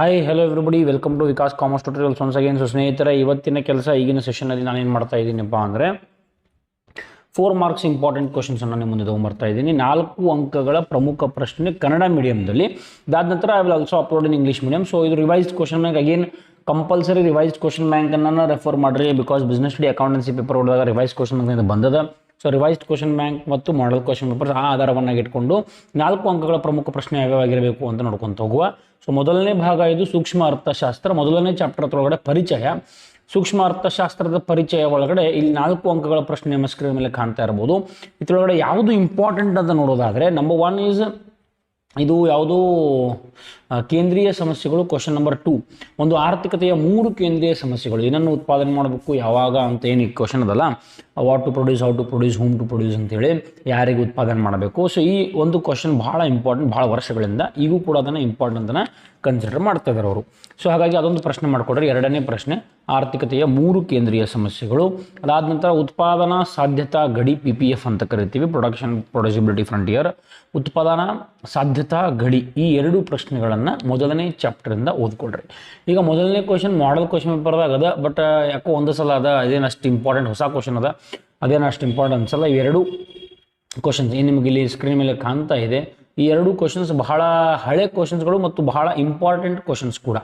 Hi hello everybody welcome to Vikas commerce tutorials once again so ಸ್ನೇಹಿತರೆ, ಇವತ್ತಿನ ಕೆಲಸ ಈಗಿನ ಸೆಷನಲ್ಲಿ ನಾನೇನು ಮಾಡ್ತಾ ಇದ್ದೀನಪ್ಪ ಅಂದರೆ ಫೋರ್ ಮಾರ್ಕ್ಸ್ ಇಂಪಾರ್ಟೆಂಟ್ ಕ್ವಶನ್ಸನ್ನು ನಿಮ್ಮ ಮುಂದೆ ತೊಗೊಂಬರ್ತಾ ಇದ್ದೀನಿ. ನಾಲ್ಕು ಅಂಕಗಳ ಪ್ರಮುಖ ಪ್ರಶ್ನೆ ಕನ್ನಡ ಮೀಡಿಯಮ್ದಲ್ಲಿ ಅದಾದ ನಂತರ I will also upload in English medium so ಇದು revised question bank again compulsory revised question ಬ್ಯಾಂಕನ್ನು ರೆಫರ್ ಮಾಡಿರಿ because business the accountancy paper ಹೊಡೆದಾಗ ರಿವೈಸ್ ಕ್ವಶನ್ ಬ್ಯಾಂಕ್ ಬಂದದ. ಸೊ ರಿವೈಸ್ಡ್ ಕ್ವಶನ್ ಬ್ಯಾಂಕ್ ಮತ್ತು ಮಾಡಲ್ ಕ್ವಶನ್ ಪೇಪರ್ ಆ ಆಧಾರವನ್ನಾಗಿ ಇಟ್ಕೊಂಡು ನಾಲ್ಕು ಅಂಕಗಳ ಪ್ರಮುಖ ಪ್ರಶ್ನೆ ಯಾವ್ಯಾವಾಗಿರಬೇಕು ಅಂತ ನೋಡ್ಕೊಂತ ಹೋಗುವ. ಸೊ ಮೊದಲನೇ ಭಾಗ ಇದು ಸೂಕ್ಷ್ಮ ಅರ್ಥಶಾಸ್ತ್ರ. ಮೊದಲನೇ ಚಾಪ್ಟರ್ ಒಳಗಡೆ ಪರಿಚಯ. ಸೂಕ್ಷ್ಮ ಅರ್ಥಶಾಸ್ತ್ರದ ಪರಿಚಯ ಒಳಗಡೆ ಇಲ್ಲಿ ನಾಲ್ಕು ಅಂಕಗಳ ಪ್ರಶ್ನೆ ನಮ್ಮ ಸ್ಕ್ರೀನ್ ಮೇಲೆ ಕಾಣ್ತಾ ಇರ್ಬೋದು. ಇದರೊಳಗಡೆ ಯಾವುದು ಇಂಪಾರ್ಟೆಂಟ್ ಅಂತ ನೋಡೋದಾದರೆ ನಂಬರ್ ಒನ್ ಈಸ್ ಇದು ಯಾವುದೋ ಕೇಂದ್ರೀಯ ಸಮಸ್ಯೆಗಳು ಕ್ವಶನ್ ನಂಬರ್ ಟು ಒಂದು ಆರ್ಥಿಕತೆಯ ಮೂರು ಕೇಂದ್ರೀಯ ಸಮಸ್ಯೆಗಳು. ಏನನ್ನು ಉತ್ಪಾದನೆ ಮಾಡಬೇಕು, ಯಾವಾಗ ಅಂತ ಏನು ಈ ಕ್ವಶನ್ ಅದಲ್ಲ? What to produce how to produce whom to produce ಅಂತೇಳಿ ಯಾರಿಗೆ ಉತ್ಪಾದನೆ ಮಾಡಬೇಕು. ಸೊ ಈ ಒಂದು ಕ್ವಶನ್ ಭಾಳ ಇಂಪಾರ್ಟೆಂಟ್ ಭಾಳ ವರ್ಷಗಳಿಂದ ಈಗೂ ಕೂಡ ಅದನ್ನು ಇಂಪಾರ್ಟೆಂಟ್ ಅಂತ ಕನ್ಸಿಡರ್ ಮಾಡ್ತಾ ಇದ್ದಾರೆ ಅವರು. ಸೊ ಹಾಗಾಗಿ ಅದೊಂದು ಪ್ರಶ್ನೆ ಮಾಡಿಕೊಡ್ರಿ. ಎರಡನೇ ಪ್ರಶ್ನೆ, ಆರ್ಥಿಕತೆಯ ಮೂರು ಕೇಂದ್ರೀಯ ಸಮಸ್ಯೆಗಳು. ಅದಾದ ನಂತರ ಉತ್ಪಾದನಾ ಸಾಧ್ಯತಾ ಗಡಿ ಪಿ ಪಿ ಎಫ್ ಅಂತ ಕರಿತೀವಿ ಪ್ರೊಡಕ್ಷನ್ ಪ್ರೊಡ್ಯೂಸಿಬಿಲಿಟಿ ಫ್ರಂಟಿಯರ್ ಉತ್ಪಾದನಾ ಸಾಧ್ಯತಾ ಗಡಿ ಈ ಎರಡು ಪ್ರಶ್ನೆಗಳನ್ನು ಮೊದಲನೇ ಚಾಪ್ಟರಿಂದ ಓದ್ಕೊಳ್ರಿ. ಈಗ ಮೊದಲನೇ ಕ್ವಶನ್ ಮಾಡಲ್ ಕ್ವಶನ್ ಪೇಪರ್ದಾಗ ಅದ ಬಟ್ ಯಾಕೋ ಒಂದು ಸಲ ಅದ ಅದೇನು ಅಷ್ಟು ಇಂಪಾರ್ಟೆಂಟ್ ಹೊಸ ಕ್ವಶನ್ ಅದ. ಅದೇನು ಅಷ್ಟು ಇಂಪಾರ್ಟೆಂಟ್ ಅನ್ಸಲ್ಲ ಇವೆರಡು ಕ್ವಶನ್ಸ್ ಏನು ನಿಮಗೆ ಇಲ್ಲಿ ಸ್ಕ್ರೀನ್ ಮೇಲೆ ಕಾಣ್ತಾ ಇದೆ, ಈ ಎರಡು ಕ್ವಶನ್ಸ್ ಬಹಳ ಹಳೆ ಕ್ವಶನ್ಸ್ಗಳು ಮತ್ತು ಬಹಳ ಇಂಪಾರ್ಟೆಂಟ್ ಕ್ವಶನ್ಸ್ ಕೂಡ.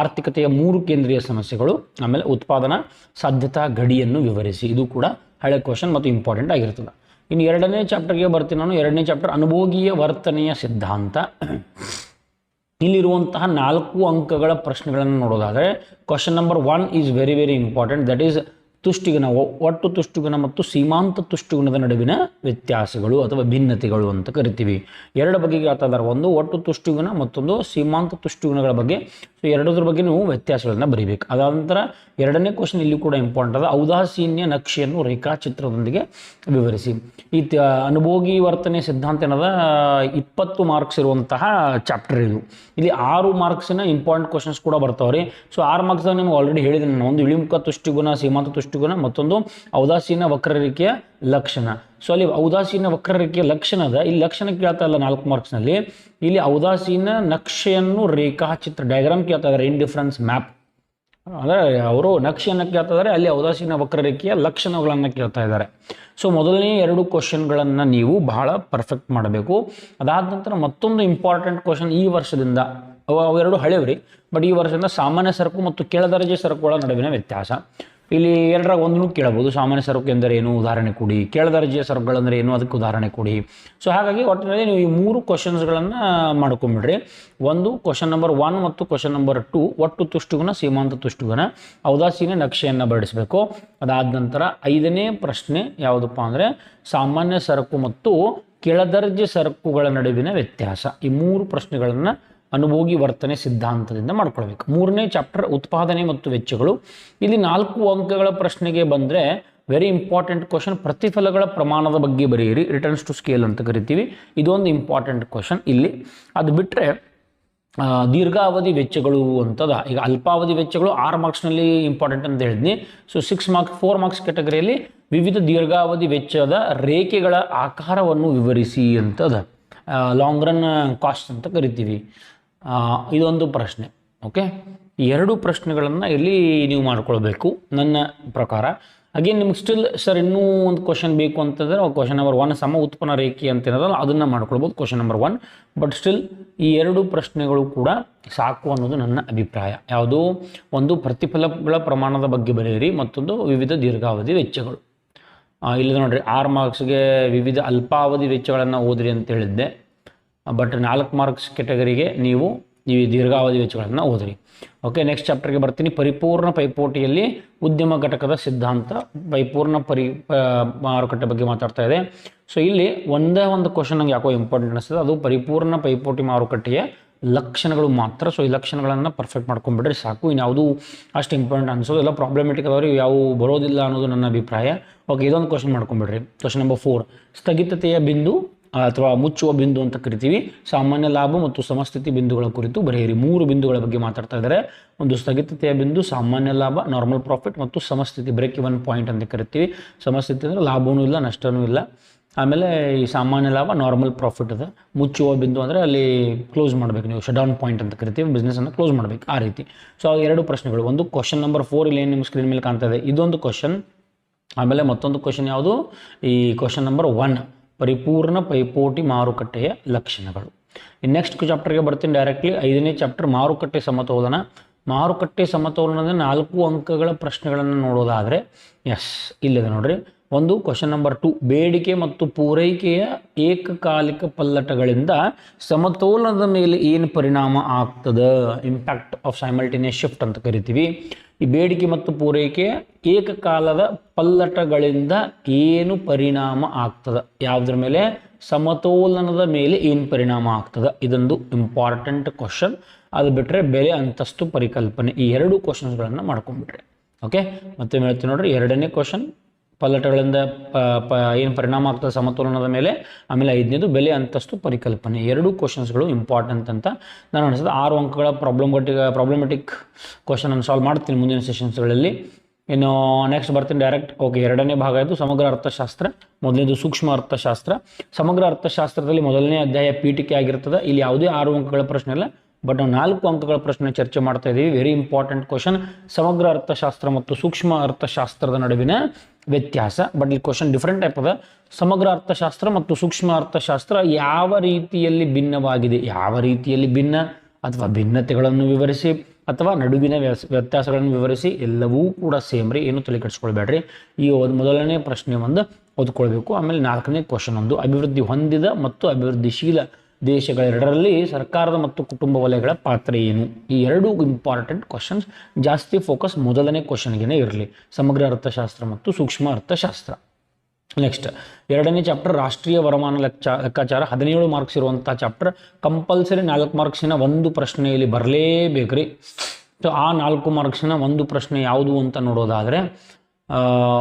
ಆರ್ಥಿಕತೆಯ ಮೂರು ಕೇಂದ್ರೀಯ ಸಮಸ್ಯೆಗಳು, ಆಮೇಲೆ ಉತ್ಪಾದನಾ ಸಾಧ್ಯತಾ ಗಡಿಯನ್ನು ವಿವರಿಸಿ. ಇದು ಕೂಡ ಹಳೆ ಕ್ವಶನ್ ಮತ್ತು ಇಂಪಾರ್ಟೆಂಟ್ ಆಗಿರ್ತದೆ. ಇನ್ನು ಎರಡನೇ ಚಾಪ್ಟರ್ಗೆ ಬರ್ತೀನಿ ನಾನು. ಎರಡನೇ ಚಾಪ್ಟರ್ ಅನುಭೋಗೀಯ ವರ್ತನೆಯ ಸಿದ್ಧಾಂತ. ಇಲ್ಲಿರುವಂತಹ ನಾಲ್ಕು ಅಂಕಗಳ ಪ್ರಶ್ನೆಗಳನ್ನು ನೋಡೋದಾದರೆ question number one is very very important that is ತುಷ್ಟಿಗುಣ ಒಟ್ಟು ತುಷ್ಟುಗುಣ ಮತ್ತು ಸೀಮಾಂತ ತುಷ್ಟುಗುಣದ ನಡುವಿನ ವ್ಯತ್ಯಾಸಗಳು ಅಥವಾ ಭಿನ್ನತೆಗಳು ಅಂತ ಕರಿತೀವಿ. ಎರಡು ಬಗೆಗೆ ಆತಾದ್ರೆ ಒಂದು ಒಟ್ಟು ತುಷ್ಟುಗುಣ ಮತ್ತೊಂದು ಸೀಮಾಂತ ತುಷ್ಟುಗುಣಗಳ ಬಗ್ಗೆ. ಸೊ ಎರಡದ್ರ ಬಗ್ಗೆ ನೀವು ವ್ಯತ್ಯಾಸಗಳನ್ನು ಬರೀಬೇಕು. ಅದಾದ ನಂತರ ಎರಡನೇ ಕ್ವಶನ್ ಇಲ್ಲಿ ಕೂಡ ಇಂಪಾರ್ಟೆಂಟ್ ಅದ. ಔದಾಸೀನ್ಯ ನಕ್ಷೆಯನ್ನು ರೇಖಾಚಿತ್ರದೊಂದಿಗೆ ವಿವರಿಸಿ. ಈ ಅನುಭೋಗಿ ವರ್ತನೆ ಸಿದ್ಧಾಂತ ಏನದ? ಇಪ್ಪತ್ತು ಮಾರ್ಕ್ಸ್ ಇರುವಂತಹ ಚಾಪ್ಟರ್ ಇದು. ಇಲ್ಲಿ ಆರು ಮಾರ್ಕ್ಸಿನ ಇಂಪಾರ್ಟೆಂಟ್ ಕ್ವಶನ್ಸ್ ಕೂಡ ಬರ್ತಾವ್ರಿ. ಸೊ ಆರು ಮಾರ್ಕ್ಸ್ ನಿಮ್ಗೆ ಆಲ್ರೆಡಿ ಹೇಳಿದ್ದೀನಿ ನಾನು. ಒಂದು ಇಳಿಮುಖ ತುಷ್ಟಿಗುಣ, ಸೀಮಾಂತ ತುಷ್ಟಿಗುಣ ಮತ್ತೊಂದು ಔದಾಸೀನ ವಕ್ರರೇಖೆಯ ಲಕ್ಷಣ. ಸೊ ಅಲ್ಲಿ ಔದಾಸೀನ ವಕ್ರರೇಖೆಯ ಲಕ್ಷಣದ ಇಲ್ಲಿ ಲಕ್ಷಣ ಕೇಳ್ತಾ ಇಲ್ಲ ನಾಲ್ಕು ಮಾರ್ಕ್ಸ್ನಲ್ಲಿ ಇಲ್ಲಿ ಔದಾಸೀನ ನಕ್ಷೆಯನ್ನು ರೇಖಾಚಿತ್ರ ಡಯಾಗ್ರಾಮ್ ಕೇಳ್ತಾ ಇದ್ದಾರೆ ಇನ್ ಡಿಫರೆನ್ಸ್ ಮ್ಯಾಪ್ ಅಂದರೆ ಅವರು ನಕ್ಷೆಯನ್ನು ಕೇಳ್ತಾ ಇದ್ದಾರೆ ಅಲ್ಲಿ ಔದಾಸೀನ ವಕ್ರರೇಖೆಯ ಲಕ್ಷಣಗಳನ್ನು ಕೇಳ್ತಾ ಇದ್ದಾರೆ ಸೊ ಮೊದಲನೇ ಎರಡು ಕ್ವಶನ್ಗಳನ್ನು ನೀವು ಬಹಳ ಪರ್ಫೆಕ್ಟ್ ಮಾಡಬೇಕು. ಅದಾದ ನಂತರ ಮತ್ತೊಂದು ಇಂಪಾರ್ಟೆಂಟ್ ಕ್ವಶನ್ ಈ ವರ್ಷದಿಂದ. ಅವು ಅವೆರಡು ಹಳೆಯವ್ರಿ ಬಟ್ ಈ ವರ್ಷದಿಂದ ಸಾಮಾನ್ಯ ಸರಕು ಮತ್ತು ಕೆಳದರ್ಜೆ ಸರಕುಗಳ ನಡುವಿನ ವ್ಯತ್ಯಾಸ. ಇಲ್ಲಿ ಎರಡರಾಗ ಒಂದನ್ನು ಕೇಳಬಹುದು. ಸಾಮಾನ್ಯ ಸರಕು ಎಂದರೆ ಏನು? ಉದಾಹರಣೆ ಕೊಡಿ. ಕೆಳದರ್ಜೆಯ ಸರಕುಗಳಂದರೆ ಏನು? ಅದಕ್ಕೆ ಉದಾಹರಣೆ ಕೊಡಿ. ಸೊ ಹಾಗಾಗಿ ಒಟ್ಟಿನಲ್ಲಿ ನೀವು ಈ ಮೂರು ಕ್ವಶನ್ಸ್ಗಳನ್ನು ಮಾಡ್ಕೊಂಬಿಡ್ರಿ. ಒಂದು ಕ್ವಶನ್ ನಂಬರ್ ಒನ್ ಮತ್ತು ಕ್ವಶನ್ ನಂಬರ್ ಟು ಒಟ್ಟು ತುಷ್ಟುಗುಣ, ಸೀಮಾಂತ ತುಷ್ಟುಗುಣ ಔದಾಸೀನ ನಕ್ಷೆಯನ್ನು ಬಡಿಸಬೇಕು. ಅದಾದ ನಂತರ ಐದನೇ ಪ್ರಶ್ನೆ ಯಾವುದಪ್ಪ ಅಂದರೆ, ಸಾಮಾನ್ಯ ಸರಕು ಮತ್ತು ಕೆಳದರ್ಜೆ ಸರಕುಗಳ ನಡುವಿನ ವ್ಯತ್ಯಾಸ. ಈ ಮೂರು ಪ್ರಶ್ನೆಗಳನ್ನು ಅನುಭೋಗಿ ವರ್ತನೆ ಸಿದ್ಧಾಂತದಿಂದ ಮಾಡ್ಕೊಳ್ಬೇಕು. ಮೂರನೇ ಚಾಪ್ಟರ್ ಉತ್ಪಾದನೆ ಮತ್ತು ವೆಚ್ಚಗಳು. ಇಲ್ಲಿ ನಾಲ್ಕು ಅಂಕಗಳ ಪ್ರಶ್ನೆಗೆ ಬಂದರೆ ವೆರಿ ಇಂಪಾರ್ಟೆಂಟ್ ಕ್ವಶನ್ ಪ್ರತಿಫಲಗಳ ಪ್ರಮಾಣದ ಬಗ್ಗೆ ಬರೆಯಿರಿ. ರಿಟರ್ನ್ಸ್ ಟು ಸ್ಕೇಲ್ ಅಂತ ಕರಿತೀವಿ. ಇದೊಂದು ಇಂಪಾರ್ಟೆಂಟ್ ಕ್ವಶನ್ ಇಲ್ಲಿ. ಅದು ಬಿಟ್ಟರೆ ದೀರ್ಘಾವಧಿ ವೆಚ್ಚಗಳು ಅಂತದ. ಈಗ ಅಲ್ಪಾವಧಿ ವೆಚ್ಚಗಳು ಆರು ಮಾರ್ಕ್ಸ್ನಲ್ಲಿ ಇಂಪಾರ್ಟೆಂಟ್ ಅಂತ ಹೇಳಿದ್ನಿ. So six marks four marks ಕೆಟಗರಿಯಲ್ಲಿ ವಿವಿಧ ದೀರ್ಘಾವಧಿ ವೆಚ್ಚದ ರೇಖೆಗಳ ಆಕಾರವನ್ನು ವಿವರಿಸಿ ಅಂತದ. ಲಾಂಗ್ ರನ್ ಕಾಸ್ಟ್ ಅಂತ ಕರಿತೀವಿ. ಇದೊಂದು ಪ್ರಶ್ನೆ ಓಕೆ ಎರಡು ಪ್ರಶ್ನೆಗಳನ್ನು ಇಲ್ಲಿ ನೀವು ಮಾಡ್ಕೊಳ್ಬೇಕು ನನ್ನ ಪ್ರಕಾರ. ಅಗೇನ್ ನಿಮ್ಗೆ ಸ್ಟಿಲ್ ಸರ್ ಇನ್ನೂ ಒಂದು ಕ್ವಶನ್ ಬೇಕು ಅಂತಂದರೆ ಕ್ವಶನ್ ನಂಬರ್ ಒನ್ ಸಮ ಉತ್ಪನ್ನ ರೇಖೆ ಅಂತ ಏನದಲ್ಲ ಅದನ್ನು ಮಾಡ್ಕೊಳ್ಬೋದು question number one but still ಈ ಎರಡು ಪ್ರಶ್ನೆಗಳು ಕೂಡ ಸಾಕು ಅನ್ನೋದು ನನ್ನ ಅಭಿಪ್ರಾಯ. ಯಾವುದು? ಒಂದು ಪ್ರತಿಫಲಗಳ ಪ್ರಮಾಣದ ಬಗ್ಗೆ ಬರೆಯಿರಿ, ಮತ್ತೊಂದು ವಿವಿಧ ದೀರ್ಘಾವಧಿ ವೆಚ್ಚಗಳು. ಇಲ್ಲದ ಇಲ್ಲಿ ನೋಡ್ರಿ ಆರು ಮಾರ್ಕ್ಸ್ಗೆ ವಿವಿಧ ಅಲ್ಪಾವಧಿ ವೆಚ್ಚಗಳನ್ನು ಓದ್ರಿ ಅಂತ ಹೇಳಿದ್ದೆ. ಬಟ್ ನಾಲ್ಕು ಮಾರ್ಕ್ಸ್ ಕೆಟಗರಿಗೆ ನೀವು ಈ ದೀರ್ಘಾವಧಿ ವೆಚ್ಚಗಳನ್ನು ಓದ್ರಿ. ಓಕೆ ನೆಕ್ಸ್ಟ್ ಚಾಪ್ಟರ್ಗೆ ಬರ್ತೀನಿ. ಪರಿಪೂರ್ಣ ಪೈಪೋಟಿಯಲ್ಲಿ ಉದ್ಯಮ ಘಟಕದ ಸಿದ್ಧಾಂತ ಪೈಪೂರ್ಣ ಪರಿ ಮಾರುಕಟ್ಟೆ ಬಗ್ಗೆ ಮಾತಾಡ್ತಾ ಇದೆ. ಸೊ ಇಲ್ಲಿ ಒಂದೇ ಒಂದು ಕ್ವಶನ್ ನಂಗೆ ಯಾಕೋ ಇಂಪಾರ್ಟೆಂಟ್ ಅನಿಸ್ತದೆ ಅದು ಪರಿಪೂರ್ಣ ಪೈಪೋಟಿ ಮಾರುಕಟ್ಟೆಯ ಲಕ್ಷಣಗಳು ಮಾತ್ರ. ಸೊ ಈ ಲಕ್ಷಣಗಳನ್ನು ಪರ್ಫೆಕ್ಟ್ ಮಾಡ್ಕೊಂಡ್ಬಿಟ್ರೆ ಸಾಕು. ಇನ್ಯಾವುದು ಅಷ್ಟು ಇಂಪಾರ್ಟೆಂಟ್ ಅನಿಸೋದು ಎಲ್ಲ ಪ್ರಾಬ್ಲಮೆಟಿಕ್ ಅದಾವ್ರಿ ಯಾವ ಬರೋದಿಲ್ಲ ಅನ್ನೋದು ನನ್ನ ಅಭಿಪ್ರಾಯ. ಓಕೆ ಇದೊಂದು ಕ್ವಶನ್ ಮಾಡ್ಕೊಂಬಿಡ್ರಿ ಕ್ವಶನ್ ನಂಬರ್ ಫೋರ್ ಸ್ಥಗಿತತೆಯ ಬಿಂದು ಅಥವಾ ಮುಚ್ಚುವ ಬಿಂದು ಅಂತ ಕರಿತೀವಿ. ಸಾಮಾನ್ಯ ಲಾಭ ಮತ್ತು ಸಮಸ್ಥಿತಿ ಬಿಂದುಗಳ ಕುರಿತು ಬರೆಯಿರಿ. ಮೂರು ಬಿಂದುಗಳ ಬಗ್ಗೆ ಮಾತಾಡ್ತಾ ಇದ್ದಾರೆ. ಒಂದು ಸ್ಥಗಿತತೆಯ ಬಿಂದು, ಸಾಮಾನ್ಯ ಲಾಭ ನಾರ್ಮಲ್ ಪ್ರಾಫಿಟ್ ಮತ್ತು ಸಮಸ್ಥಿತಿ ಬ್ರೇಕ್ ಇವನ್ ಪಾಯಿಂಟ್ ಅಂತ ಕರಿತೀವಿ. ಸಮಸ್ಥಿತಿ ಅಂದರೆ ಲಾಭವೂ ಇಲ್ಲ ನಷ್ಟವೂ ಇಲ್ಲ. ಆಮೇಲೆ ಈ ಸಾಮಾನ್ಯ ಲಾಭ ನಾರ್ಮಲ್ ಪ್ರಾಫಿಟ್ ಅದ. ಮುಚ್ಚುವ ಬಿಂದು ಅಂದರೆ ಅಲ್ಲಿ ಕ್ಲೋಸ್ ಮಾಡಬೇಕು ನೀವು ಶಡೌನ್ ಪಾಯಿಂಟ್ ಅಂತ ಕರಿತೀವಿ. ಬಿಸ್ನೆಸ್ಸನ್ನು ಕ್ಲೋಸ್ ಮಾಡಬೇಕು ಆ ರೀತಿ. ಸೊ ಎರಡು ಪ್ರಶ್ನೆಗಳು. ಒಂದು ಕ್ವಶನ್ ನಂಬರ್ ಫೋರ್ ಇಲ್ಲಿ ಏನು ನಿಮ್ಮ ಸ್ಕ್ರೀನ್ ಮೇಲೆ ಕಾಣ್ತಾ ಇದೆ? ಇದೊಂದು ಕ್ವಶನ್ ಆಮೇಲೆ ಮತ್ತೊಂದು ಕ್ವಶನ್ ಯಾವುದು? ಈ ಕ್ವಶನ್ ನಂಬರ್ ಒನ್ ಪರಿಪೂರ್ಣ ಪೈಪೋಟಿ ಮಾರುಕಟ್ಟೆಯ ಲಕ್ಷಣಗಳು. ಇನ್ನು ನೆಕ್ಸ್ಟ್ ಚಾಪ್ಟರ್ಗೆ ಬರ್ತೀನಿ ಡೈರೆಕ್ಟ್ಲಿ ಐದನೇ ಚಾಪ್ಟರ್ ಮಾರುಕಟ್ಟೆ ಸಮತೋಲನ. ಮಾರುಕಟ್ಟೆ ಸಮತೋಲನದ ನಾಲ್ಕು ಅಂಕಗಳ ಪ್ರಶ್ನೆಗಳನ್ನು ನೋಡೋದಾದರೆ ಎಸ್ ಇಲ್ಲಿದೆ ನೋಡ್ರಿ. ಒಂದು ಕ್ವಶನ್ ನಂಬರ್ ಟು ಬೇಡಿಕೆ ಮತ್ತು ಪೂರೈಕೆಯ ಏಕಕಾಲಿಕ ಪಲ್ಲಟಗಳಿಂದ ಸಮತೋಲನದ ಮೇಲೆ ಏನು ಪರಿಣಾಮ ಆಗ್ತದೆ? ಇಂಪ್ಯಾಕ್ಟ್ ಆಫ್ ಸೈಮಲ್ಟೇನಿಯಸ್ ಶಿಫ್ಟ್ ಅಂತ ಕರಿತೀವಿ. ಈ ಬೇಡಿಕೆ ಮತ್ತು ಪೂರೈಕೆ ಏಕಕಾಲದ ಪಲ್ಲಟಗಳಿಂದ ಏನು ಪರಿಣಾಮ ಆಗ್ತದ? ಯಾವುದ್ರ ಮೇಲೆ? ಸಮತೋಲನದ ಮೇಲೆ ಏನು ಪರಿಣಾಮ ಆಗ್ತದೆ? ಇದೊಂದು ಇಂಪಾರ್ಟೆಂಟ್ ಕ್ವಶನ್ ಅದು ಬಿಟ್ಟರೆ ಬೆಲೆ ಅಂತಸ್ತು ಪರಿಕಲ್ಪನೆ. ಈ ಎರಡು ಕ್ವಶನ್ಸ್ಗಳನ್ನು ಮಾಡ್ಕೊಂಡ್ಬಿಟ್ರೆ. ಓಕೆ ಮತ್ತೆ ಹೇಳ್ತೀನಿ ನೋಡ್ರಿ? ಎರಡನೇ ಕ್ವಶನ್ ಪಲ್ಲಟಗಳಿಂದ ಪ ಪ, ಏನು ಪರಿಣಾಮ ಆಗ್ತದೆ ಸಮತೋಲನದ ಮೇಲೆ, ಆಮೇಲೆ ಐದನೇದು ಬೆಲೆ ಅಂತಸ್ತು ಪರಿಕಲ್ಪನೆ. ಎರಡು ಕ್ವಶನ್ಸ್ಗಳು ಇಂಪಾರ್ಟೆಂಟ್ ಅಂತ ನಾನು ಅನ್ಸುತ್ತೆ. ಆರು ಅಂಕಗಳ ಪ್ರಾಬ್ಲಮ್ಗಟಿಕ್ ಪ್ರಾಬ್ಲಮೆಟಿಕ್ ಕ್ವಶನ್ ಸಾಲ್ವ್ ಮಾಡ್ತೀನಿ ಮುಂದಿನ ಸೆಷನ್ಸ್ಗಳಲ್ಲಿ ಇನ್ನು ನೆಕ್ಸ್ಟ್ ಬರ್ತೀನಿ ಡೈರೆಕ್ಟ್ ಓಕೆ ಎರಡನೇ ಭಾಗ ಆಯಿತು ಸಮಗ್ರ ಅರ್ಥಶಾಸ್ತ್ರ, ಮೊದಲನೇದು ಸೂಕ್ಷ್ಮ ಅರ್ಥಶಾಸ್ತ್ರ. ಸಮಗ್ರ ಅರ್ಥಶಾಸ್ತ್ರದಲ್ಲಿ ಮೊದಲನೇ ಅಧ್ಯಾಯ ಪೀಠಿಕೆ ಆಗಿರ್ತದೆ. ಇಲ್ಲಿ ಯಾವುದೇ ಆರು ಅಂಕಗಳ ಪ್ರಶ್ನೆ ಇಲ್ಲ. ಬಟ್ ನಾವು ನಾಲ್ಕು ಅಂಕಗಳ ಪ್ರಶ್ನೆ ಚರ್ಚೆ ಮಾಡ್ತಾ ಇದ್ದೀವಿ ವೆರಿ ಇಂಪಾರ್ಟೆಂಟ್ ಕ್ವಶನ್ ಸಮಗ್ರ ಅರ್ಥಶಾಸ್ತ್ರ ಮತ್ತು ಸೂಕ್ಷ್ಮ ಅರ್ಥಶಾಸ್ತ್ರದ ನಡುವಿನ ವ್ಯತ್ಯಾಸ ಬಟ್ ಇಲ್ಲಿ ಕ್ವಶನ್ ಡಿಫ್ರೆಂಟ್ ಟೈಪ್ ಅದ ಸಮಗ್ರ ಅರ್ಥಶಾಸ್ತ್ರ ಮತ್ತು ಸೂಕ್ಷ್ಮ ಅರ್ಥಶಾಸ್ತ್ರ ಯಾವ ರೀತಿಯಲ್ಲಿ ಭಿನ್ನವಾಗಿದೆ? ಯಾವ ರೀತಿಯಲ್ಲಿ ಭಿನ್ನ? ಅಥವಾ ಭಿನ್ನತೆಗಳನ್ನು ವಿವರಿಸಿ, ಅಥವಾ ನಡುವಿನ ವ್ಯತ್ಯಾಸಗಳನ್ನು ವಿವರಿಸಿ, ಎಲ್ಲವೂ ಕೂಡ ಸೇಮ್ ರೀ, ಏನು ತಲೆ ಕೆಡಿಸ್ಕೊಳ್ಬೇಡ್ರಿ. ಈ ಒಂದು ಮೊದಲನೇ ಪ್ರಶ್ನೆ ಒಂದು ಓದ್ಕೊಳ್ಬೇಕು. ಆಮೇಲೆ ನಾಲ್ಕನೇ ಕ್ವಶನ್ ಒಂದು. ಅಭಿವೃದ್ಧಿ ಹೊಂದಿದ ಮತ್ತು ಅಭಿವೃದ್ಧಿಶೀಲ ದೇಶಗಳೆರಡರಲ್ಲಿ ಸರ್ಕಾರದ ಮತ್ತು ಕುಟುಂಬ ವಲಯಗಳ ಪಾತ್ರ ಏನು? ಈ ಎರಡು ಇಂಪಾರ್ಟೆಂಟ್ ಕ್ವಶನ್ಸ್ ಜಾಸ್ತಿ ಫೋಕಸ್ ಮೊದಲನೇ ಕ್ವಶನ್ಗೆ ಇರಲಿ. ಸಮಗ್ರ ಅರ್ಥಶಾಸ್ತ್ರ ಮತ್ತು ಸೂಕ್ಷ್ಮ ಅರ್ಥಶಾಸ್ತ್ರ. ನೆಕ್ಸ್ಟ್ ಎರಡನೇ ಚಾಪ್ಟರ್ ರಾಷ್ಟ್ರೀಯ ವರಮಾನ ಲೆಕ್ಕ ಲೆಕ್ಕಾಚಾರ. ಹದಿನೇಳು ಮಾರ್ಕ್ಸ್ ಇರುವಂಥ ಚಾಪ್ಟರ್ ಕಂಪಲ್ಸರಿ ನಾಲ್ಕು ಮಾರ್ಕ್ಸಿನ ಒಂದು ಪ್ರಶ್ನೆಯಲ್ಲಿ ಬರಲೇಬೇಕ್ರಿ. ಸೊ ಆ ನಾಲ್ಕು ಮಾರ್ಕ್ಸಿನ ಒಂದು ಪ್ರಶ್ನೆ ಯಾವುದು ಅಂತ ನೋಡೋದಾದರೆ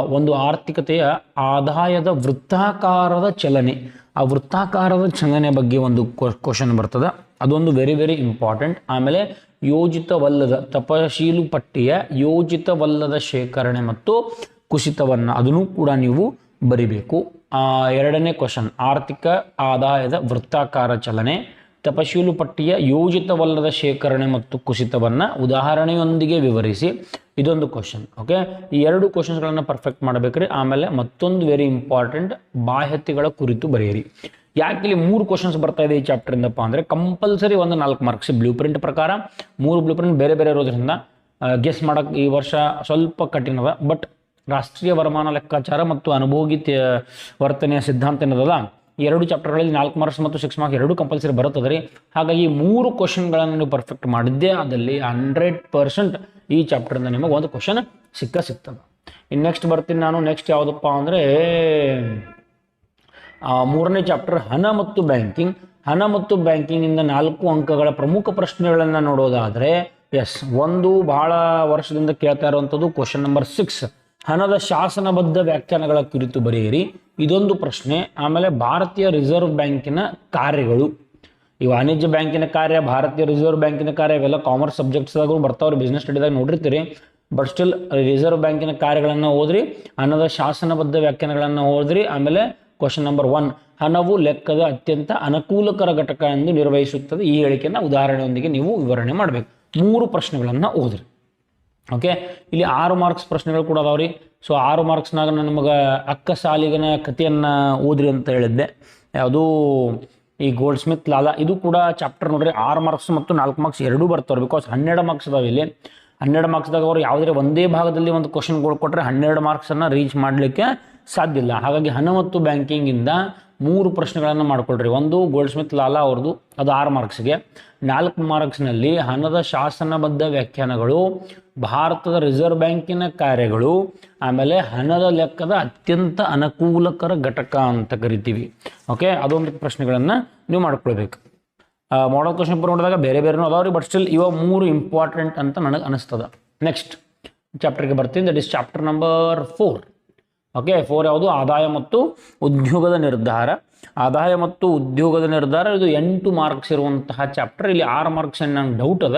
ಒಂದು ಆರ್ಥಿಕತೆಯ ಆದಾಯದ ವೃತ್ತಾಕಾರದ ಚಲನೆ. ಆ ವೃತ್ತಾಕಾರದ ಚಲನೆ ಬಗ್ಗೆ ಒಂದು ಕ್ವಶನ್ ಬರ್ತದೆ. ಅದೊಂದು ವೆರಿ ವೆರಿ ಇಂಪಾರ್ಟೆಂಟ್ ಆಮೇಲೆ ಯೋಜಿತವಲ್ಲದ ತಪಶೀಲು ಪಟ್ಟಿಯ ಯೋಜಿತವಲ್ಲದ ಶೇಖರಣೆ ಮತ್ತು ಕುಸಿತವನ್ನು ಅದನ್ನು ಕೂಡ ನೀವು ಬರಿಬೇಕು. ಎರಡನೇ ಕ್ವಶನ್ ಆರ್ಥಿಕ ಆದಾಯದ ವೃತ್ತಾಕಾರ ಚಲನೆ. ತಪಶೀಲು ಪಟ್ಟಿಯ ಯೋಜಿತವಲ್ಲದ ಶೇಖರಣೆ ಮತ್ತು ಕುಸಿತವನ್ನು ಉದಾಹರಣೆಯೊಂದಿಗೆ ವಿವರಿಸಿ. ಇದೊಂದು ಕ್ವಶನ್ ಓಕೆ ಈ ಎರಡು ಕ್ವಶನ್ಸ್ಗಳನ್ನು ಪರ್ಫೆಕ್ಟ್ ಮಾಡಬೇಕ್ರಿ. ಆಮೇಲೆ ಮತ್ತೊಂದು ವೆರಿ ಇಂಪಾರ್ಟೆಂಟ್ ಬಾಹ್ಯತೆಗಳ ಕುರಿತು ಬರೆಯಿರಿ. ಯಾಕೆ ಇಲ್ಲಿ ಮೂರು ಕ್ವಶನ್ಸ್ ಬರ್ತಾ ಇದೆ ಈ ಚಾಪ್ಟರಿಂದಪ್ಪ ಅಂದರೆ ಕಂಪಲ್ಸರಿ ಒಂದು ನಾಲ್ಕು ಮಾರ್ಕ್ಸ್ ಬ್ಲೂ ಪ್ರಿಂಟ್ ಪ್ರಕಾರ. ಮೂರು ಬ್ಲೂ ಪ್ರಿಂಟ್ ಬೇರೆ ಬೇರೆ ಇರೋದ್ರಿಂದ ಗೆಸ್ ಮಾಡೋಕ್ಕೆ ಈ ವರ್ಷ ಸ್ವಲ್ಪ ಕಠಿಣದ ಬಟ್ ರಾಷ್ಟ್ರೀಯ ವರಮಾನ ಲೆಕ್ಕಾಚಾರ ಮತ್ತು ಅನುಭೋಗಿ ತೆ- ವರ್ತನೆಯ ಸಿದ್ಧಾಂತ ಏನದಲ್ಲ ಎರಡು ಚಾಪ್ಟರ್ಗಳಲ್ಲಿ ನಾಲ್ಕು ಮಾರ್ಕ್ಸ್ ಮತ್ತು ಸಿಕ್ಸ್ ಮಾರ್ಕ್ಸ್ ಎರಡು ಕಂಪಲ್ಸರಿ ಬರುತ್ತದೆ ರೀ. ಹಾಗಾಗಿ ಮೂರು ಕ್ವಶನ್ಗಳನ್ನು ನೀವು ಪರ್ಫೆಕ್ಟ್ ಮಾಡಿದ್ದೆ ಅದರಲ್ಲಿ ಹಂಡ್ರೆಡ್ ಪರ್ಸೆಂಟ್ ಈ ಚಾಪ್ಟರಿಂದ ನಿಮಗೆ ಒಂದು ಕ್ವಶನ್ ಸಿಕ್ಕ ಸಿಗ್ತದೆ. ಇನ್ನು ನೆಕ್ಸ್ಟ್ ಬರ್ತೀನಿ ನಾನು. ನೆಕ್ಸ್ಟ್ ಯಾವುದಪ್ಪ ಅಂದರೆ ಮೂರನೇ ಚಾಪ್ಟರ್ ಹಣ ಮತ್ತು ಬ್ಯಾಂಕಿಂಗ್ ಹಣ ಮತ್ತು ಬ್ಯಾಂಕಿಂಗಿಂದ ನಾಲ್ಕು ಅಂಕಗಳ ಪ್ರಮುಖ ಪ್ರಶ್ನೆಗಳನ್ನು ನೋಡೋದಾದರೆ ಎಸ್ ಒಂದು ಬಹಳ ವರ್ಷದಿಂದ ಕೇಳ್ತಾ ಇರುವಂಥದ್ದು ಕ್ವಶನ್ ನಂಬರ್ ಸಿಕ್ಸ್ ಹಣದ ಶಾಸನಬದ್ಧ ವ್ಯಾಖ್ಯಾನಗಳ ಕುರಿತು ಬರೆಯಿರಿ. ಇದೊಂದು ಪ್ರಶ್ನೆ. ಆಮೇಲೆ ಭಾರತೀಯ ರಿಸರ್ವ್ ಬ್ಯಾಂಕಿನ ಕಾರ್ಯಗಳು. ಈ ವಾಣಿಜ್ಯ ಬ್ಯಾಂಕಿನ ಕಾರ್ಯ, ಭಾರತೀಯ ರಿಸರ್ವ್ ಬ್ಯಾಂಕಿನ ಕಾರ್ಯ, ಇವೆಲ್ಲ ಕಾಮರ್ಸ್ ಸಬ್ಜೆಕ್ಟ್ಸ್ದಾಗೂ ಬರ್ತಾವ್ರಿ ಬಿಸ್ನೆಸ್ ಸ್ಟಡಿದಾಗ ನೋಡಿರ್ತೀರಿ. ಬಟ್ ಸ್ಟಿಲ್ ರಿಸರ್ವ್ ಬ್ಯಾಂಕಿನ ಕಾರ್ಯಗಳನ್ನು ಓದ್ರಿ, ಹಣದ ಶಾಸನಬದ್ಧ ವ್ಯಾಖ್ಯಾನಗಳನ್ನು ಓದ್ರಿ, ಆಮೇಲೆ ಕ್ವಶನ್ ನಂಬರ್ ಒನ್ ಹಣವು ಲೆಕ್ಕದ ಅತ್ಯಂತ ಅನುಕೂಲಕರ ಘಟಕ ಎಂದು ನಿರ್ವಹಿಸುತ್ತದೆ. ಈ ಹೇಳಿಕೆಯನ್ನು ಉದಾಹರಣೆಯೊಂದಿಗೆ ನೀವು ವಿವರಣೆ ಮಾಡಬೇಕು. ಮೂರು ಪ್ರಶ್ನೆಗಳನ್ನು ಓದ್ರಿ. ಓಕೆ ಇಲ್ಲಿ ಆರು ಮಾರ್ಕ್ಸ್ ಪ್ರಶ್ನೆಗಳು ಕೂಡ ಅದಾವ್ರಿ. ಸೊ ಆರು ಮಾರ್ಕ್ಸ್ನಾಗ ನಾನು ನಿಮಗೆ ಅಕ್ಕ ಸಾಲಿಗನ ಕಥೆಯನ್ನು ಓದ್ರಿ ಅಂತ ಹೇಳಿದ್ದೆ. ಯಾವುದು ಈ ಗೋಲ್ಡ್ ಸ್ಮಿತ್ ಲಾಲಾ ಇದು ಕೂಡ ಚಾಪ್ಟರ್ ನೋಡ್ರಿ. ಆರು ಮಾರ್ಕ್ಸ್ ಮತ್ತು ನಾಲ್ಕು ಮಾರ್ಕ್ಸ್ ಎರಡೂ ಬರ್ತಾವೆ ಬಿಕಾಸ್ ಹನ್ನೆರಡು ಮಾರ್ಕ್ಸ್ ಅದಾವೆ ಇಲ್ಲಿ. ಹನ್ನೆರಡು ಮಾರ್ಕ್ಸ್ದಾಗ ಅವರು ಯಾವುದೇ ಒಂದೇ ಭಾಗದಲ್ಲಿ ಒಂದು ಕ್ವಶನ್ಗಳು ಕೊಟ್ಟರೆ ಹನ್ನೆರಡು ಮಾರ್ಕ್ಸನ್ನು ರೀಚ್ ಮಾಡಲಿಕ್ಕೆ ಸಾಧ್ಯ ಇಲ್ಲ. ಹಾಗಾಗಿ ಹಣ ಮತ್ತು ಬ್ಯಾಂಕಿಂಗಿಂದ ಮೂರು ಪ್ರಶ್ನೆಗಳನ್ನು ಮಾಡ್ಕೊಳ್ರಿ. ಒಂದು ಗೋಲ್ಡ್ ಸ್ಮಿತ್ ಲಾಲಾ ಅವ್ರದ್ದು ಅದು ಆರು ಮಾರ್ಕ್ಸ್ಗೆ. ನಾಲ್ಕು ಮಾರ್ಕ್ಸ್ನಲ್ಲಿ ಹಣದ ಶಾಸನಬದ್ಧ ವ್ಯಾಖ್ಯಾನಗಳು, ಭಾರತದ ರಿಸರ್ವ್ ಬ್ಯಾಂಕಿನ ಕಾರ್ಯಗಳು, ಆಮೇಲೆ ಹಣದ ಲೆಕ್ಕದ ಅತ್ಯಂತ ಅನುಕೂಲಕರ ಘಟಕ ಅಂತ ಕರಿತೀವಿ. ಓಕೆ ಅದೊಂದು ಪ್ರಶ್ನೆಗಳನ್ನು ನೀವು ಮಾಡ್ಕೊಳ್ಬೇಕು. ಮಾಡಲ್ ಕ್ವಶನ್ ಪೇಪರ್ ನೋಡಿದಾಗ ಬೇರೆ ಬೇರೆನೂ ಅದಾವ್ರಿ ಬಟ್ ಸ್ಟಿಲ್ ಇವ ಮೂರು ಇಂಪಾರ್ಟೆಂಟ್ ಅಂತ ನನಗೆ ಅನಿಸ್ತದ. ನೆಕ್ಸ್ಟ್ ಚಾಪ್ಟರ್ಗೆ ಬರ್ತೀನಿ. That is chapter number four okay four ಯಾವುದು? ಆದಾಯ ಮತ್ತು ಉದ್ಯೋಗದ ನಿರ್ಧಾರ. ಆದಾಯ ಮತ್ತು ಉದ್ಯೋಗದ ನಿರ್ಧಾರ, ಇದು ಎಂಟು ಮಾರ್ಕ್ಸ್ ಇರುವಂತಹ ಚಾಪ್ಟರ್ ಇಲ್ಲಿ ಆರು ಮಾರ್ಕ್ಸ್ ಏನು ನಂಗೆ ಡೌಟ್ ಅದ.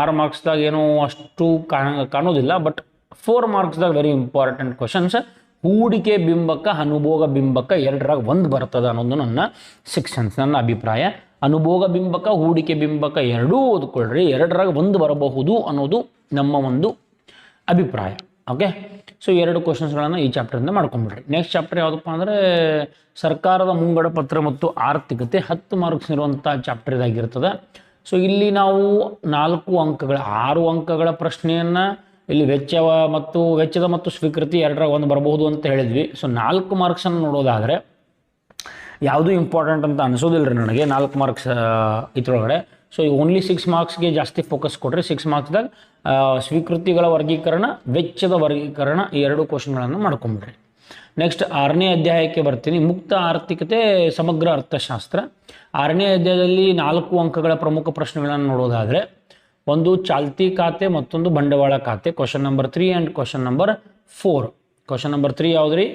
ಆರು ಮಾರ್ಕ್ಸ್ದಾಗ ಏನೂ ಅಷ್ಟು ಕಾಣ, ಕಾಣೋದಿಲ್ಲ ಬಟ್ ಫೋರ್ ಮಾರ್ಕ್ಸ್ದಾಗ ವೆರಿ ಇಂಪಾರ್ಟೆಂಟ್ ಕ್ವಶನ್ಸ್ ಹೂಡಿಕೆ ಬಿಂಬಕ, ಅನುಭೋಗ ಬಿಂಬಕ ಎರಡರಾಗ ಒಂದು ಬರ್ತದೆ ಅನ್ನೋದು ನನ್ನ ಸೆಕ್ಷನ್ಸ್ ನನ್ನ ಅಭಿಪ್ರಾಯ. ಅನುಭೋಗ ಬಿಂಬಕ, ಹೂಡಿಕೆ ಬಿಂಬಕ ಎರಡೂ ಓದ್ಕೊಳ್ರಿ. ಎರಡರಾಗ ಒಂದು ಬರಬಹುದು ಅನ್ನೋದು ನಮ್ಮ ಒಂದು ಅಭಿಪ್ರಾಯ. ಓಕೆ ಸೊ ಎರಡು ಕ್ವಶನ್ಸ್ಗಳನ್ನು ಈ ಚಾಪ್ಟರಿಂದ ಮಾಡ್ಕೊಂಬಿಡ್ರಿ. ನೆಕ್ಸ್ಟ್ ಚಾಪ್ಟರ್ ಯಾವುದಪ್ಪ ಅಂದರೆ, ಸರ್ಕಾರದ ಮುಂಗಡ ಪತ್ರ ಮತ್ತು ಆರ್ಥಿಕತೆ ಹತ್ತು ಮಾರ್ಕ್ಸ್ ಇರುವಂಥ ಚಾಪ್ಟರ್ ಇದಾಗಿರ್ತದೆ. ಸೊ ಇಲ್ಲಿ ನಾವು ನಾಲ್ಕು ಅಂಕಗಳ, ಆರು ಅಂಕಗಳ ಪ್ರಶ್ನೆಯನ್ನು ಇಲ್ಲಿ ವೆಚ್ಚ ಮತ್ತು ವೆಚ್ಚದ ಮತ್ತು ಸ್ವೀಕೃತಿ ಎರಡರ ಒಂದು ಬರಬಹುದು ಅಂತ ಹೇಳಿದ್ವಿ. ಸೊ ನಾಲ್ಕು ಮಾರ್ಕ್ಸನ್ನು ನೋಡೋದಾದರೆ, ಯಾವುದು ಇಂಪಾರ್ಟೆಂಟ್ ಅಂತ ಅನಿಸೋದಿಲ್ಲ ರೀ ನನಗೆ ನಾಲ್ಕು ಮಾರ್ಕ್ಸ್ ಇದ್ರೊಳಗಡೆ. ಸೊ ಓನ್ಲಿ ಸಿಕ್ಸ್ ಮಾರ್ಕ್ಸ್ಗೆ ಜಾಸ್ತಿ ಫೋಕಸ್ ಕೊಟ್ಟರೆ ಸಿಕ್ಸ್ ಮಾರ್ಕ್ಸ್ದಾಗ ಸ್ವೀಕೃತಿಗಳ ವರ್ಗೀಕರಣ, ವೆಚ್ಚದ ವರ್ಗೀಕರಣ ಈ ಎರಡು ಕ್ವಶನ್ಗಳನ್ನು ಮಾಡ್ಕೊಂಬಿಡ್ರಿ. ನೆಕ್ಸ್ಟ್ ಆರನೇ ಅಧ್ಯಾಯಕ್ಕೆ ಬರ್ತೀನಿ. ಮುಕ್ತ ಆರ್ಥಿಕತೆ, ಸಮಗ್ರ ಅರ್ಥಶಾಸ್ತ್ರ. ಆರನೇ ಅಧ್ಯಾಯದಲ್ಲಿ ನಾಲ್ಕು ಅಂಕಗಳ ಪ್ರಮುಖ ಪ್ರಶ್ನೆಗಳನ್ನು ನೋಡೋದಾದರೆ, ಒಂದು ಚಾಲ್ತಿ ಖಾತೆ, ಮತ್ತೊಂದು ಬಂಡವಾಳ ಖಾತೆ. Question number three and question number four question number three ಯಾವುದ್ರಿ?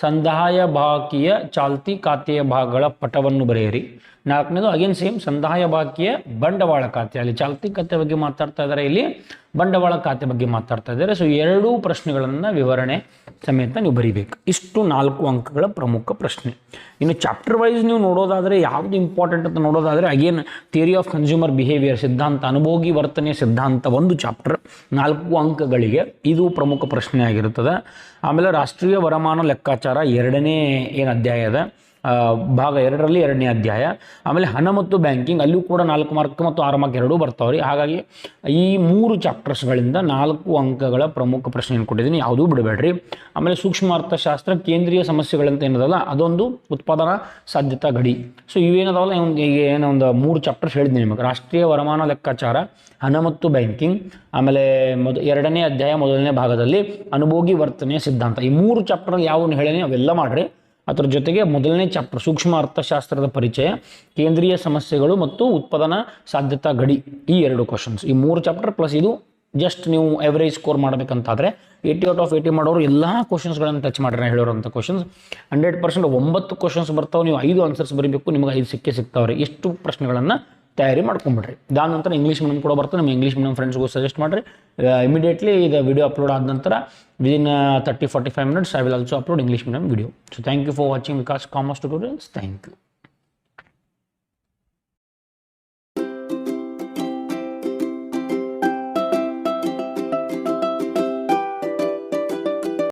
ಸಂದಾಯ ಬಾಕಿಯ ಚಾಲ್ತಿ ಖಾತೆಯ ಭಾಗಗಳ ಪಟವನ್ನು ಬರೆಯಿರಿ. ನಾಲ್ಕನೇದು ಅಗೇನ್ ಸೇಮ್ ಸಂದಾಯ ಬಾಕಿಯ ಬಂಡವಾಳ ಖಾತೆ. ಅಲ್ಲಿ ಚಾಲ್ತಿ ಖಾತೆ ಬಗ್ಗೆ ಮಾತಾಡ್ತಾ ಇದ್ದಾರೆ ಇಲ್ಲಿ. ಬಂಡವಾಳ ಖಾತೆ ಬಗ್ಗೆ ಮಾತಾಡ್ತಾ ಇದ್ದಾರೆ. ಸೊ ಎರಡೂ ಪ್ರಶ್ನೆಗಳನ್ನು ವಿವರಣೆ ಸಮೇತ ನೀವು ಬರೀಬೇಕು. ಇಷ್ಟು ನಾಲ್ಕು ಅಂಕಗಳ ಪ್ರಮುಖ ಪ್ರಶ್ನೆ. ಇನ್ನು ಚಾಪ್ಟರ್ ವೈಸ್ ನೀವು ನೋಡೋದಾದರೆ ಯಾವುದು ಇಂಪಾರ್ಟೆಂಟ್ ಅಂತ ನೋಡೋದಾದರೆ again theory of consumer behaviour ಸಿದ್ಧಾಂತ, ಅನುಭೋಗಿ ವರ್ತನೆ, ಸಿದ್ಧಾಂತ ಒಂದು ಚಾಪ್ಟರ್ ನಾಲ್ಕು ಅಂಕಗಳಿಗೆ ಇದು ಪ್ರಮುಖ ಪ್ರಶ್ನೆ ಆಗಿರುತ್ತದೆ ಆಮೇಲೆ ರಾಷ್ಟ್ರೀಯ ವರಮಾನ ಲೆಕ್ಕಾಚಾರ ಎರಡನೇ, ಏನು ಅಧ್ಯಾಯದ ಭಾಗ ಎರಡರಲ್ಲಿ ಎರಡನೇ ಅಧ್ಯಾಯ. ಆಮೇಲೆ ಹಣ ಮತ್ತು ಬ್ಯಾಂಕಿಂಗ್ ಅಲ್ಲೂ ಕೂಡ ನಾಲ್ಕು ಮಾರ್ಕ್ ಮತ್ತು ಆರು ಮಾರ್ಕ್ ಎರಡೂ ರೀ ಹಾಗಾಗಿ ಈ ಮೂರು ಚಾಪ್ಟರ್ಸ್ಗಳಿಂದ ನಾಲ್ಕು ಅಂಕಗಳ ಪ್ರಮುಖ ಪ್ರಶ್ನೆಯನ್ನು ಕೊಟ್ಟಿದ್ದೀನಿ, ಯಾವುದೂ ಬಿಡಬೇಡ್ರಿ. ಆಮೇಲೆ ಸೂಕ್ಷ್ಮ ಅರ್ಥಶಾಸ್ತ್ರ ಕೇಂದ್ರೀಯ ಸಮಸ್ಯೆಗಳಂತ ಏನದಲ್ಲ, ಅದೊಂದು ಉತ್ಪಾದನಾ ಸಾಧ್ಯತಾ ಗಡಿ. ಸೊ ಇವೇನದಾವಲ್ಲ ಇವ್ನ್ ಈಗ ಏನೋ ಒಂದು ಮೂರು ಚಾಪ್ಟರ್ಸ್ ಹೇಳಿದ್ದೀನಿ ನಿಮಗೆ. ರಾಷ್ಟ್ರೀಯ ವರಮಾನ ಲೆಕ್ಕಾಚಾರ, ಹಣ ಮತ್ತು ಬ್ಯಾಂಕಿಂಗ್ ಆಮೇಲೆ ಮೊದ ಎರಡನೇ ಅಧ್ಯಾಯ ಮೊದಲನೇ ಭಾಗದಲ್ಲಿ ಅನುಭೋಗಿ ವರ್ತನೆಯ ಸಿದ್ಧಾಂತ. ಈ ಮೂರು ಚಾಪ್ಟರ್ ಯಾವನ್ನು ಹೇಳಿನಿ, ಅವೆಲ್ಲ ಮಾಡಿರಿ. ಅದರ ಜೊತೆಗೆ ಮೊದಲನೇ ಚಾಪ್ಟರ್ ಸೂಕ್ಷ್ಮ ಅರ್ಥಶಾಸ್ತ್ರದ ಪರಿಚಯ, ಕೇಂದ್ರೀಯ ಸಮಸ್ಯೆಗಳು ಮತ್ತು ಉತ್ಪಾದನಾ ಸಾಧ್ಯತಾ ಗಡಿ ಈ ಎರಡು ಕ್ವಶನ್ಸ್ ಈ ಮೂರು ಚಾಪ್ಟರ್ ಪ್ಲಸ್ ಇದು ಜಸ್ಟ್ ನೀವು ಎವರೇಜ್ ಸ್ಕೋರ್ ಮಾಡಬೇಕಂತಾದರೆ ಏಯ್ಟಿ ಔಟ್ ಆಫ್ ಏಯ್ಟಿ ಮಾಡೋರು ಎಲ್ಲ ಕ್ವಶನ್ಸ್ಗಳನ್ನು ಟಚ್ ಮಾಡ್ರಿ ಹೇಳೋರಂಥ ಕ್ವಶನ್ಸ್ ಹಂಡ್ರೆಡ್ ಪರ್ಸೆಂಟ್ ಒಂಬತ್ತು ಕ್ವಶನ್ಸ್ ಬರ್ತಾವೆ, ನೀವು ಐದು ಆನ್ಸರ್ಸ್ ಬರೀಬೇಕು, ನಿಮಗೆ ಐದು ಸಿಕ್ಕೇ ಸಿಗ್ತಾವ್ರಿ. ಎಷ್ಟು ಪ್ರಶ್ನೆಗಳನ್ನು ತಯಾರಿ ಮಾಡ್ಕೊಂಬಿಡ್ರಿ. ಇದಾದ ನಂತರ ಇಂಗ್ಲೀಷ್ ಮೀಡಿಯಮ್ ಕೂಡ ಬರ್ತದೆ ನಿಮ್ಮ ಇಂಗ್ಲೀಷ್ ಮೀಡಿಯಮ್ ಫ್ರೆಂಡ್ಸ್ಗೂ ಸಜೆಸ್ಟ್ ಮಾಡಿರಿ. ಇಮಿಡಿಯೇಟ್ಲಿ ಇದು ವಿಡಿಯೋ ಅಪ್ಲೋಡ್ ಆದ ನಂತರ within thirty forty five minutes I will also upload English medium video so thank you for watching Vikas commerce tutorials thank you